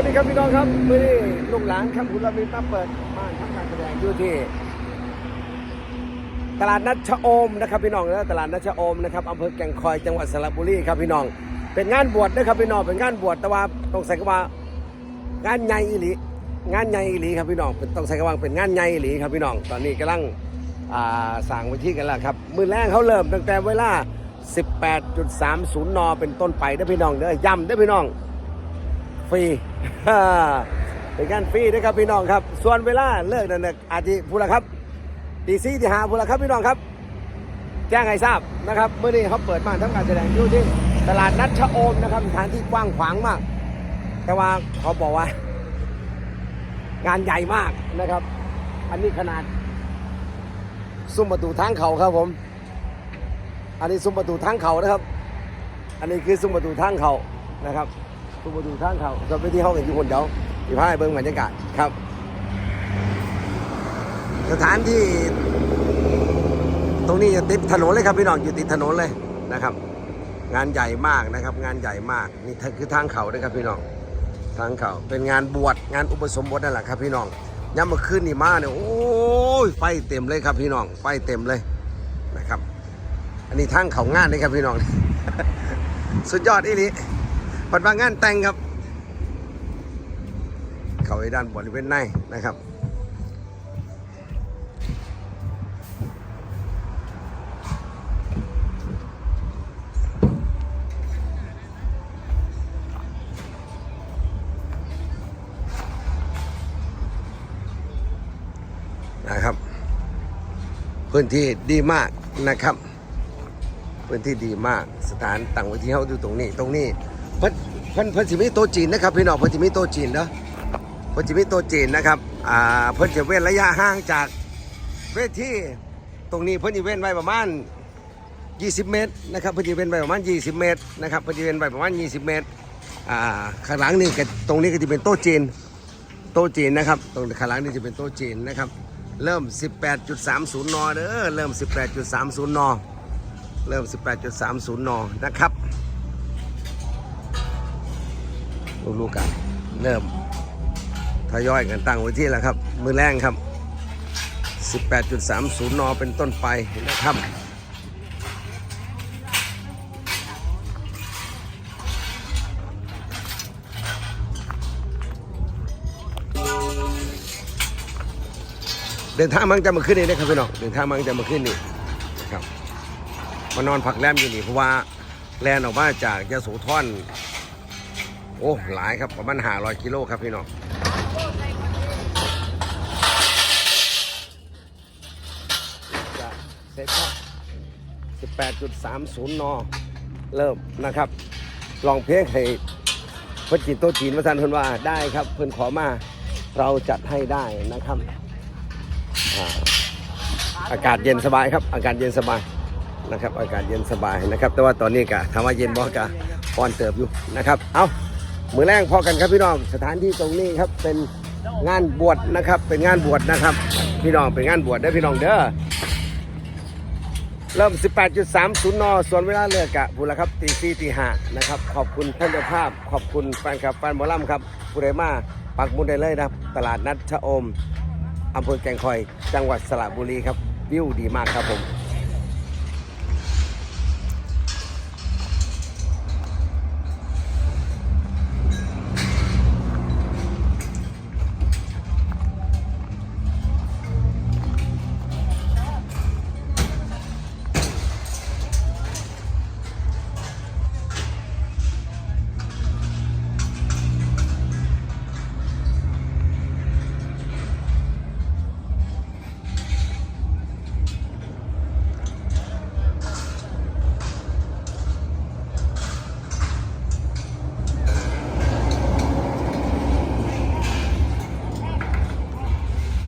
วัสดีครับพี่น้องครับมื่อนี้ลูกหลานครับคุณลามินมาเปิดบ้านทำการแสดงอยู่ที่ ตลาดนัดชะอมนะครับพี่น้องนะตลาดนัดชะอมนะครับอำเภอแก่งคอยจังหวัดสระบุรีครับพี่น้อง เป็นงานบวชนะครับพี่น้องเป็นงานบวชแต่ว่าต้องใส่คำว่างานใหญ่อีหลีงานใหญ่อีหลีครับพี่น้องเป็นต้องใส่คำว่าเป็นงานใหญ่อีหลีครับพี่น้อง ตอนนี้กำลังสั่งไว้ที่กันแล้วครับมือแรกเขาเริ่มตั้งแต่เวลา 18.30 น เป็นต้นไปเด้พี่น้องเด้อย้ำเด้พี่น้อง ฟรีเป็นการฟรีนะครับพี่น้องครับ ส่วนเวลาเลิกนั่นอาจจะพูดละครับตีสี่ตีห้าพูดละครับพี่น้องครับ แจ้งให้ทราบนะครับเมื่อนี้เขาเปิดมาทำการแสดงอยู่ที่ตลาดนัดชะอมนะครับสถานที่กว้างขวางมาก แต่ว่าเขาบอกว่า งานใหญ่มากนะครับ อันนี้ขนาด ซุ้มประตูทางเขาครับผม อันนี้ซุ้มประตูทางเขานะครับ อันนี้คือซุ้มประตูทางเขานะครับ ซุ้มประตูทางเขาจะไปที่ห้องกันอยู่คนเดียวอยู่ภายเบิ้งบรรยากาศครับ สถานที่ ตรงนี้จะติดถนนเลยครับพี่น้องอยู่ติดถนนเลยนะครับ งานใหญ่มากนะครับ งานใหญ่มากนี่คือทางเขานะครับพี่น้องทางเขาเป็นงานบวชงานอุปสมบทนั่นแหละครับ พี่น้องย้ำมื่อคืนนี่มาเนี่ยโอ้ยไฟเต็มเลยครับพี่น้องไฟเต็มเลยนะครับ อันนี้ทางเขางานเลยครับพี่น้อง สุดยอดอีหลี ปัดบางงานแต่งครับ เขาไอ้ด้านบริเวณในนะครับนะครับ พื้นที่ดีมากนะครับ พื้นที่ดีมากสถานตั้งว้ที่เขาอยู่ตรงนี้ตรงนี้ เพิ่นเพิ่นเพิ่นสิมีโต๊ะจีนนะครับพี่น้องเพิ่นสิมีโต๊ะจีนเนาะเพิ่นสิมีโต๊ะจีนนะครับอ่าเพิ่นจะเว้นระยะห่างจากเวทีตรงนี้เพิ่นจะเว้นไว้ประมาณ 20 เมตรนะครับเพิ่นจะเว้นไว้ประมาณ 20 เมตรนะครับเพิ่นจะเว้นไว้ประมาณ 20 เมตรอ่าข้างหลังนี่ก็ตรงนี้ก็จะเป็นโต๊ะจีนโต๊ะจีนนะครับตรงข้างหลังนี่จะเป็นโต๊ะจีนนะครับเริ่ม 18.30 น เด้อเริ่ม 18.30 น เริ่ม 18.30 น นะครับ ลูกกันเริ่มทยอยกันตั้งไว้ที่แล้วครับ มือแรงครับ 18.30 น เป็นต้นไปนะครับเดินทางมังจะมาขึ้นนี่นะครับพี่น้องเดินทางมังจะมาขึ้นนี่ครับมานอนพักแรมอยู่นี่เพราะว่าแลนออกมาจากยะโสธร โอ้หลายครับประมาณห้าร้อยกิโลครับพี่น้องจะเสร็จครับ18.30นย์นเริ่มนะครับ ลองเพลงให้พจิตโตจีนมาสันเพิ่นว่าได้ครับ เพิ่นขอมาเราจัดให้ได้นะครับอาอากาศเย็นสบายครับ อากาศเย็นสบายนะครับ อากาศเย็นสบายนะครับ แต่ว่าตอนนี้กะถามว่าเย็นบ่กะอ่อนเติบอยู่นะครับ เอา มือแรงพอกันครับพี่น้องสถานที่ตรงนี้ครับเป็นงานบวชนะครับ เป็นงานบวชนะครับ พี่น้องเป็นงานบวชเด้พี่น้องเด้อเริ่ม 18.30 น ส่วนเวลาเลิกกะพูดแล้วครับตีสี่ตีห้านะครับ ขอบคุณท่านเจ้าภาพ ขอบคุณแฟนคลับแฟนหมอลำครับผู้ใดมาปักมุดได้เลยนะครับ ตลาดนัดชะอมอำเภอแก่งคอย จังหวัดสระบุรีครับวิวดีมากครับผม